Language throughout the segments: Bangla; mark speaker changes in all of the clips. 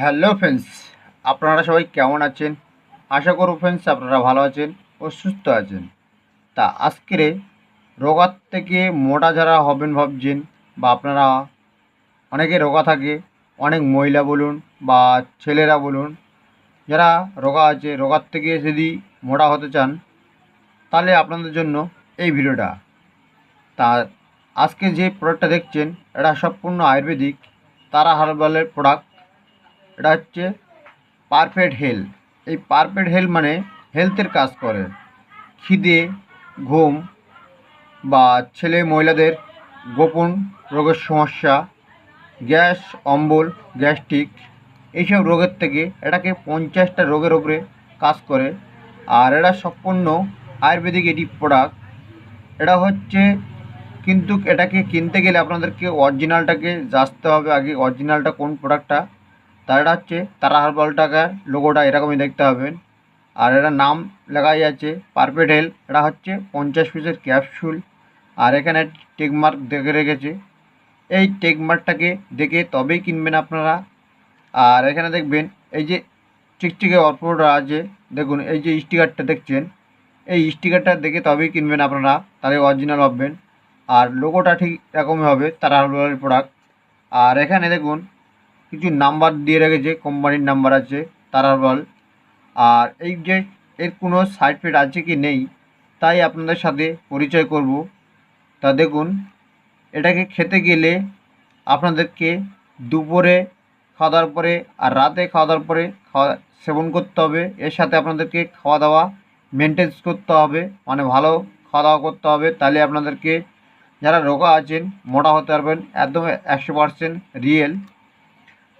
Speaker 1: হ্যালো ফ্রেন্ডস, আপনারা সবাই কেমন আছেন? আশা করব ফ্রেন্ডস আপনারা ভালো আছেন ও সুস্থ আছেন। তা আজকের রোগার থেকে মোটা যারা হবেন ভাবছেন বা আপনারা অনেকে রোগা থাকে, অনেক মহিলা বলুন বা ছেলেরা বলুন, যারা রোগা আছে, রোগার থেকে যদি মোটা হতে চান, তাহলে আপনাদের জন্য এই ভিডিওটা। তা আজকে যে প্রোডাক্টটা দেখছেন, এটা সম্পূর্ণ আয়ুর্বেদিক, তারা হার্বালের প্রোডাক্ট এটা হচ্ছে পারফেক্ট হেলথ। এই পারফেক্ট হেলথ মানে হেলথের কাজ করে। খিদে, ঘুম বা ছেলে মহিলাদের গোপন রোগের সমস্যা, গ্যাস, অম্বল, গ্যাস্ট্রিক এইসব রোগের থেকে এটাকে পঞ্চাশটা রোগের ওপরে কাজ করে। আর এটা সম্পূর্ণ আয়ুর্বেদিক এটি প্রোডাক্ট এটা হচ্ছে কিন্তু এটাকে কিনতে গেলে আপনাদেরকে অরিজিনালটাকে যাচতে হবে আগে। অরিজিনালটা কোন প্রোডাক্টটা তার এটা হচ্ছে তারা হার্বাল টাকার লোগোটা এরকমই দেখতে হবেন আর এটা নাম লেখাই আছে পারফেক্ট হেল এটা হচ্ছে পঞ্চাশ পিসের ক্যাপসুল আর এখানে টেকমার্ক দেখে রেখেছে। এই টেকমার্কটাকে দেখে তবেই কিনবেন আপনারা। আর এখানে দেখবেন, এই যে চিকচিকে অর্পটা আছে, দেখুন, এই যে স্টিকারটা দেখছেন, এই স্টিকারটা দেখে তবেই কিনবেন আপনারা, তাহলে অরিজিনাল ভাববেন আর লোগোটা ঠিক এরকমই হবে, তারা হার্বালের প্রোডাক্ট আর এখানে দেখুন কিছু নাম্বার দিয়ে রেখেছে, কোম্পানির নাম্বার আছে, তারার বল। আর এই যে এর কোনো সাইড এফেক্ট আছে কি নেই, তাই আপনাদের সাথে পরিচয় করব। তা দেখুন, এটাকে খেতে গেলে আপনাদেরকে দুপুরে খাওয়া দাওয়ার পরে আর রাতে খাওয়া দাওয়ার পরে খাওয়া সেবন করতে হবে। এর সাথে আপনাদেরকে খাওয়া দাওয়া মেনটেন্স করতে হবে মানে ভালো খাওয়া দাওয়া করতে হবে। তাহলে আপনাদেরকে যারা রোগা আছেন, মোটা হতে পারবেন, একদম একশো পারসেন্ট রিয়েল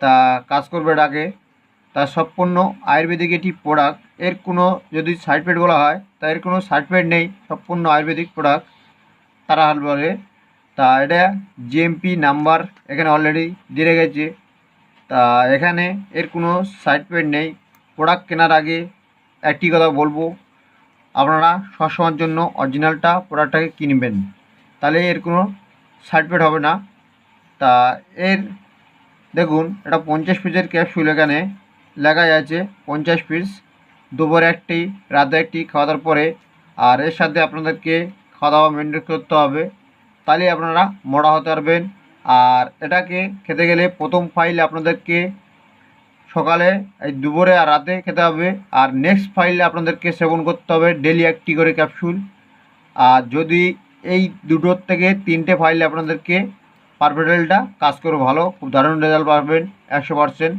Speaker 1: তা কাজ করবে এটাকে তা সম্পূর্ণ আয়ুর্বেদিক এটি প্রোডাক্টের কোনো যদি সাইড এফেক্ট বলা হয়, তা এর কোনো সাইড এফেক্ট নেই। সম্পূর্ণ আয়ুর্বেদিক প্রোডাক্ট তারা হাল বলে। তা এটা জিএমপি নাম্বার এখানে অলরেডি দিয়ে গেছে। তা এখানে এর কোনো সাইড এফেক্ট নেই। প্রোডাক্ট কেনার আগে একটি কথা বলব। আপনারা সবসময়ের জন্য অরিজিনালটা প্রোডাক্টটাকে কিনবেন। তাহলে এর কোনো সাইড এফেক্ট হবে না। তা এর দেখুন, এটা পঞ্চাশ পিসের ক্যাপসুল এখানে লেখাই আছে, পঞ্চাশ পিস দুপুরে একটি, রাতে একটি খাওয়া দাওয়ার পরে। আর এর সাথে আপনাদেরকে খাওয়া দাওয়া মেনটেন করতে হবে। তাহলে আপনারা মোটা হতে পারবেন। আর এটাকে খেতে গেলে প্রথম ফাইল আপনাদেরকে সকালে, এই দুপুরে আর রাতে খেতে হবে। আর নেক্সট ফাইলে আপনাদেরকে সেবন করতে হবে ডেলি একটি করে ক্যাপসুল আর যদি এই দুটোর থেকে তিনটে ফাইলে আপনাদেরকে পারফেক্টেলটা কাজ করে ভালো, খুব দারুণ রেজাল্ট পাবেন, একশো পারসেন্ট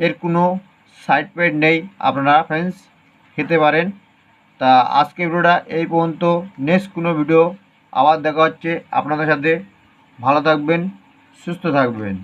Speaker 1: এর কোনো সাইড পেড নেই, আপনারা ফ্রেন্ডস খেতে পারেন। তা আজকে ভিডিওটা এই পর্যন্ত। নেক্সট কোনো ভিডিও আবার দেখা হচ্ছে আপনাদের সাথে। ভালো থাকবেন, সুস্থ থাকবেন।